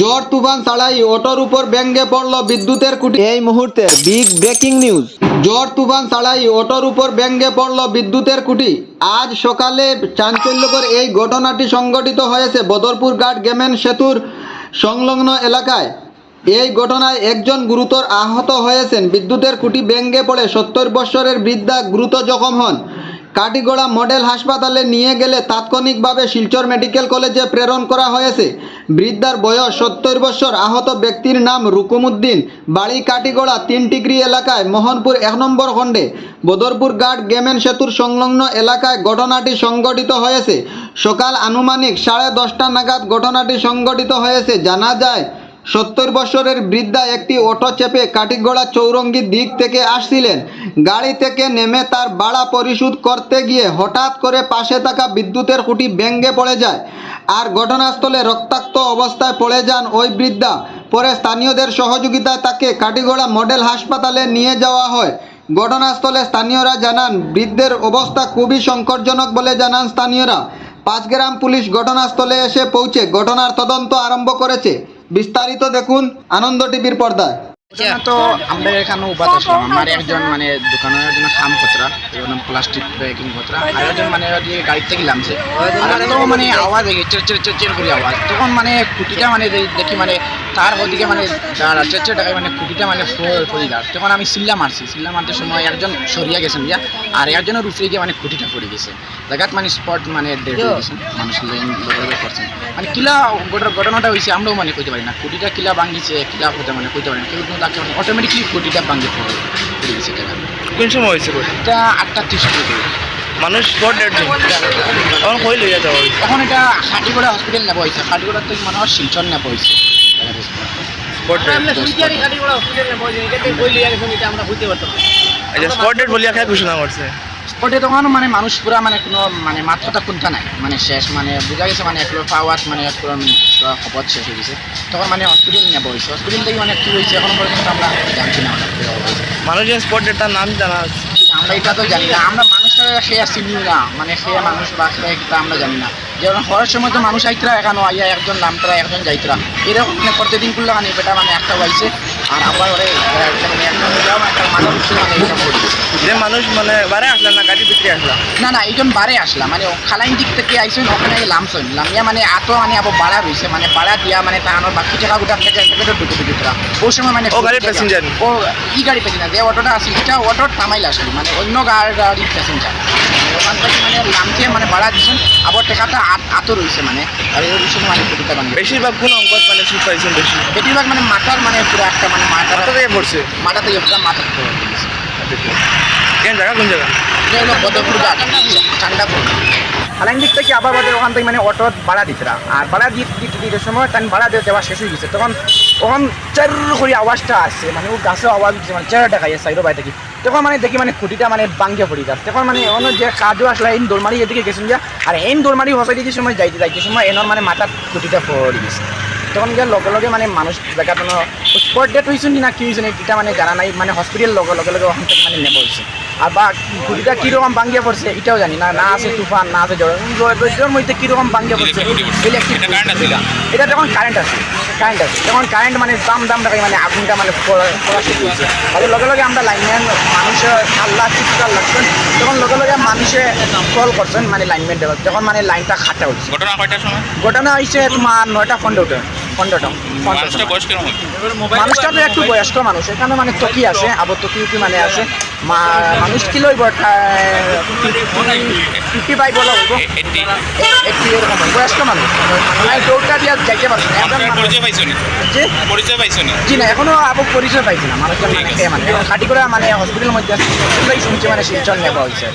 ঝড় তুফান ছাড়াই অটোর উপর ব্যঙ্গে পড়ল বিদ্যুতের কুটি। এই মুহূর্তে বিগ ব্রেকিং নিউজ ঝড় তুফান ছাড়াই অটোর উপর ব্যঙ্গে পড়ল বিদ্যুতের কুটি। আজ সকালে চাঞ্চল্যকর এই ঘটনাটি সংঘটিত হয়েছে বদরপুর ঘাট গেমেন সেতুর সংলগ্ন এলাকায়। এই ঘটনায় একজন গুরুতর আহত হয়েছেন। বিদ্যুতের কুটি ব্যঙ্গে পড়ে সত্তর বৎসরের বৃদ্ধা গুরুত জখম হন। কাটিগড়া মডেল হাসপাতালে নিয়ে গেলে তাৎক্ষণিকভাবে শিলচর মেডিকেল কলেজে প্রেরণ করা হয়েছে। বৃদ্ধার বয়স সত্তর বছর, আহত ব্যক্তির নাম রুকুমুদ্দিন। বাড়ি কাটিগড়া তিন ডিগ্রি এলাকায়, মোহনপুর এক নম্বর খণ্ডে। বদরপুর ঘাট গেমেন সেতুর সংলগ্ন এলাকায় ঘটনাটি সংঘটিত হয়েছে। সকাল আনুমানিক সাড়ে দশটা নাগাদ ঘটনাটি সংঘটিত হয়েছে। জানা যায় সত্তর বছরের বৃদ্ধা একটি অটো চেপে কাটিগড়া চৌরঙ্গির দিক থেকে আসছিলেন। গাড়ি থেকে নেমে তার ভাড়া পরিশোধ করতে গিয়ে হঠাৎ করে পাশে থাকা বিদ্যুতের খুঁটি ভেঙে পড়ে যায় আর ঘটনাস্থলে রক্তাক্ত অবস্থায় পড়ে যান ওই বৃদ্ধা। পরে স্থানীয়দের সহযোগিতায় তাকে কাটিগড়া মডেল হাসপাতালে নিয়ে যাওয়া হয়। ঘটনাস্থলে স্থানীয়রা জানান, বৃদ্ধের অবস্থা খুবই সংকটজনক বলে জানান স্থানীয়রা। পাঁচগ্রাম পুলিশ ঘটনাস্থলে এসে পৌঁছে ঘটনার তদন্ত আরম্ভ করেছে। বিস্তারিত দেখুন আনন্দ টিভির পর্দায়। ঘটনা তো আমরা এখানে উপাত আমার একজন মানে দোকানের জন্য খাম খতরা এবং প্লাস্টিক প্যাকিং খতরা। আর একজন মানে গাড়িতে আর তো মানে আওয়াজ চের চের চের করে আওয়াজ। তখন মানে খুঁটিটা মানে দেখি মানে তার ওদিকে মানে চের টাকায় মানে খুঁটিটা মানে পড়ে দাঁড় তখন আমি সিল্লা মারছি। সিল্লা মারতে সময় একজন সরিয়া গেছেন ইয়া আর একজনের উপরে গিয়ে মানে খুঁটিটা পড়ে গেছে। জায়গাত মানে স্পট মানে ডেড হয়ে গেছে। মানুষ করছেন মানে কিলা ঘটনা- ঘটনাটা হয়েছে আমরাও মানে কইতে পারি না। খুঁটিটা কিলা ভাঙিছে কিলা হতে মানে কইতে পারি না। কেউ কিন্তু তাকে অটোমেটিকলি খুঁটিটা ভাঙে পড়ে গেছে টাকা। কোন সময় হয়েছে এটা আটটা ত্রিশ মানুষ স্পট কই লইয়া যাওয়া এখন এটা হাটিগড়া হসপিটাল নেওয়া হয়েছে হাটিগড়ার থেকে মনে হয় শিলচর নেওয়া হয়েছে স্পট ডেড স্পট ডেড বলিয়া খাই ঘোষণা করছে। স্পটে তখন মানে মানুষ পুরা মানে কোনো মানে মাথাটা কোনটা নাই মানে শেষ মানে বোঝা গেছে মানে একলো পাওয়ার মানে একলো খবর শেষ হয়ে গেছে। তখন মানে হসপিটাল নেওয়া হয়েছে হসপিটাল থেকে মানে কী হয়েছে এখন পর্যন্ত আমরা জানছি না। ওটা কীভাবে হয়েছে। মানুষ যে স্পট ডেড তার নাম জানা আমরা এটা তো জানি না আমরা মানুষটা সে চিনিও না মানে সে মানুষ বা সে এটা আমরা জানি না। যেমন হওয়ার সময় তো মানুষ আইতরা এখানে আইয়া একজন নামতরা একজন যাইতরা। এরকম মানে প্রতিদিন করলে মানে বেটা মানে একটা হয়েছে আর আবার ওরে মানে মানে যে মানুষ মানে বারে আসলেন না গাড়ির ভিতরে আসলাম না না এইজন বারে আসলাম মানে খালাইন দিক থেকে আইসেন ওখানে লামসন। লামিয়া মানে এত মানে আবার বাড়া রয়েছে মানে বাড়া দিয়া মানে তাহানোর বাকি টাকা গুটা থেকে ঢুকে ঢুকে ওই সময় মানে ও গাড়ির passenger? ও ই গাড়ি প্যাসেঞ্জার যে অটোটা আছে এটা অটোর থামাইল আসলে মানে অন্য গাড়ির প্যাসেঞ্জার ওখান থেকে মানে মানে বাড়া দিছেন আবার টাকাটা আত রয়েছে মানে আর মানে বেশিরভাগ কোন অঙ্কত মানে পাইছেন বেশি? বেশিরভাগ মানে মাথার মানে পুরো একটা মানে থেকে পড়ছে? মাথাতে পুরো মাথার পড়ে গেছে। কেন জায়গা কোন জায়গা? এটা হলো বদরপুর ঘাট চান্দাপুর। খালাইন দিক থেকে আবার ওখান থেকে মানে অটো ভাড়া দিতরা আর ভাড়া দিয়ে দিতে দিতে সময় ভাড়া দেওয়া শেষ হয়ে গেছে। তখন তখন চার করে আওয়াজটা আসছে মানে ও গাছে আওয়াজ উঠছে মানে চার টাকা সাইডও বাই থাকি তখন মানে দেখি মানে খুঁটিটা মানে বাঙ্গে পড়ি যাচ্ছে। তখন মানে অন্য যে কাজও আসলে, এই দোলমারি এদিকে গেছেন যা আর এই দোলমারি হসাই দিতে সময় যাইতে যাইতে সময় এনর মানে মাথার খুঁটিটা পড়ে গেছে। তখন গিয়ে লগে লগে মানে মানুষ জায়গাটা স্পট ডেট হয়েছে না কি হয়েছে এটা মানে জানা নাই। মানে হসপিটাল লগে লগে লগে ওখান থেকে মানে নেব হয়েছে আর বা খুঁটিটা কীরকম ভাঙ্গিয়ে পড়ছে এটাও জানি না না আছে তুফান না আছে জ্বর জ্বর মধ্যে কীরকম ভাঙ্গিয়ে পড়ছে? ইলেকট্রিক এটা যখন কারেন্ট আছে কারেন্ট আছে যখন কারেন্ট মানে দাম দাম টাকায় মানে আগুনটা মানে আর লগে লগে আমরা লাইনম্যান মানুষের আল্লাহ চিৎকার লাগছেন তখন লগে লগে মানুষে কল করছেন মানে লাইনম্যান যখন মানে লাইনটা খাটা হচ্ছে। ঘটনা হয়েছে তোমার নয়টা পনেরোটা পনেরোটা মানুষটা বয়স কেমন মানুষটা তো একটু বয়স্ক মানুষ এখানে মানে তকি আছে আবার উকি মানে আছে মা- মানুষ কি লইব ফিফটি ফাইভ বলা হইব? এরকম বয়স্ক মানুষ। মানে দৌড়টা দিয়ে যাইতে পারছে না একজন আপনার মানুষ- পরিচয় পাইছো নি পরিচয় পাইছো জি না এখনও আবার পরিচয় পাইছি না মানুষজন মানে মানে খাটি করে মানে হসপিটালের মধ্যে আছে। শুনছি মানে শিলচর নেওয়া হয়েছে